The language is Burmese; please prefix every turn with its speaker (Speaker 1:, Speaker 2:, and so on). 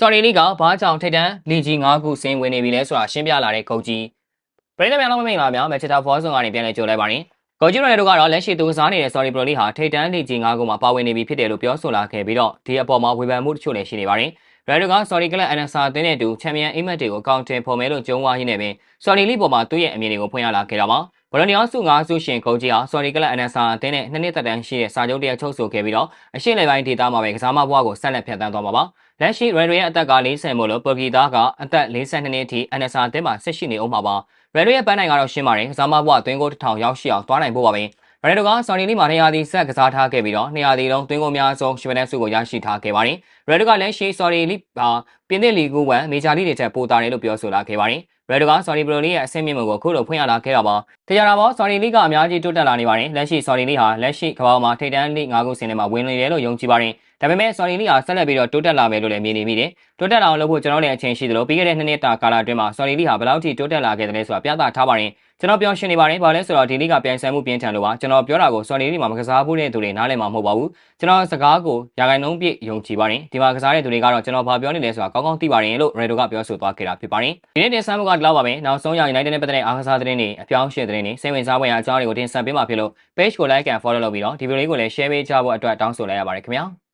Speaker 1: ဆော်ရီလီကဘာကြောင့်ထိတ်တန်းလီဂျီ9ခုစင်းဝင်နေပြီလဲဆိုတာရှင်းပြလာတဲ့ဂုတ်ကြီးပရိသတ်များလုံးမင်္ဂလာများမက်ချတာဖောဆွန်ကနေပြန်လည်ကြိုလိုက်ပါရင်ဂုတ်ကြီးရိုနယ်တို့ကတော့လက်ရှိသူစားနေတဲ့ဆော်ရီပရိုလီဟာထိတ်တန်းလီဂျီ9ခုမှာပါဝင်နေပြီဖြစ်တယ်လို့ပြောဆိုလာခဲ့ပြီးတော့ဒီအပေါ်မှာဝေဖန်မှုတချို့လည်းရှိနေပါတယ်ရန်ဒိုကဆော်ရီကလပ်အန်ဆာအသင်းနဲ့အတူချန်ပီယံအိမ်မက်တွေကိုအကောင့်တင်ဖော်မယ်လို့ကြုံဝါရင်းနေပင်ဆော်ရီလီပေါ်မှာသူ့ရဲ့အမြင်တွေကိုဖွင့်ရလာခဲ့တာပါဘရနီယောစု9စုရှင်ဂုတ်ကြီးဟာဆော်ရီကလပ်အန်ဆာအသင်းနဲ့နှစ်နှစ်သက်တမ်းရှိတဲ့စာချုပ်တရားချုပ်ဆိုခဲ့ပြီးတော့အရှိလေပိုင်းဒေတာမှာပဲကစားမဘွားကိုဆက်လက်ဖျက်ဆီးသွားမှာပါ လက်ရှိရန်ဒိုရဲ့အသက်က40မို့လို့ပေါ်ဂီတာကအသက်42နှစ်အထိအန်ဆာအသင်းမှာဆက်ရှိနေအောင်မှာပါရန်ဒိုရဲ့ပန်းနိုင်ကတော့ရှင်းပါတယ်ကစားမဘွားသွင်းကိုတစ်ထောင်ရောက်ရှိအောင်သွားနိုင်ဖို့ပါပဲရန်ဒိုကဆော်ရီလီမှာ200ဒီဆက်ကစားထားခဲ့ပြီးတော့200ဒီလုံးသွင်းကိုများဆုံးရှ်ဗနက်စုကိုရရှိထားခဲ့ပါတယ်ရန်ဒိုကလည်းရှေးဆော်ရီလီဟာပြင်သစ်လီဂူ1မေဂျာလီတွေထက်ပိုတာတယ်လို့ပြောဆိုလာခဲ့ပါတယ် ရန်ဒိုကဆော်ရီဘရိုလီရဲ့အဆင့်မြင့်မှုကိုခုလိုဖွင့်ရလာခဲ့တာပါတရားတာပေါ့ဆော်ရီလီကအများကြီးတိုးတက်လာနေပါတယ်လက်ရှိဆော်ရီလီဟာလက်ရှိကမ္ဘာမှာထိပ်တန်းလိ5ခုစင်ထဲမှာဝင်နေတယ်လို့ယုံကြည်ပါတယ်ဒါပေမဲ့ဆော်ရီလီဟာဆက်လက်ပြီးတော့တိုးတက်လာမယ်လို့လည်းမြင်နေမိတယ်တိုးတက်လာအောင်လုပ်ဖို့ကျွန်တော်လည်းအချိန်ရှိသလိုပြီးခဲ့တဲ့နှစ်နှစ်တာကာလအတွင်းမှာဆော်ရီလီဟာဘယ်လောက်ထိတိုးတက်လာခဲ့တယ်လဲဆိုတာပြသထားပါတယ်ကျွန်တော်ပြောရှင်းနေပါတယ်ဘာလဲဆိုတော့ဒီလိကပြိုင်ဆိုင်မှုပြင်းထန်လို့ပါကျွန်တော်ပြောတာကိုဆော်ရီလီမှာမကစားဘူးတဲ့သူတွေနားလည်မှာမဟုတ်ပါဘူးကျွန်တော်စကားကိုရာဂိုင်နှုန်းပြည့်ယုံကြည်ပါတယ်ဒီမှာကစားတဲ့သူတွေကတော့ကျွန်တော်ဘာပြောနေလဲဆိုတာကောင်းကောင်းသိပါတယ်လို့ရေဒိုကပြောဆိုသွားခဲ့တာဖြစ်ပါတယ်ဒီနေ့တင်ဆက်မှုကဒီလောက်ပါပဲနောက်ဆုံးရ United နဲ့ပတ်သက်တဲ့အားကစားသတင်းတွေအပြောင်းအရွှေ့သတင်းတွေစိတ်ဝင်စားဖွယ်ရာအကြောင်းတွေကိုတင်ဆက်ပေးမှာဖြစ်လို့ page ကို like and follow လုပ်ပြီးတော့ဒီဗီဒီယိုလေးကိုလည်း share ပေးကြဖို့အတွက်တောင်းဆိုလိုက်ရပါတယ်ခင်ဗျာ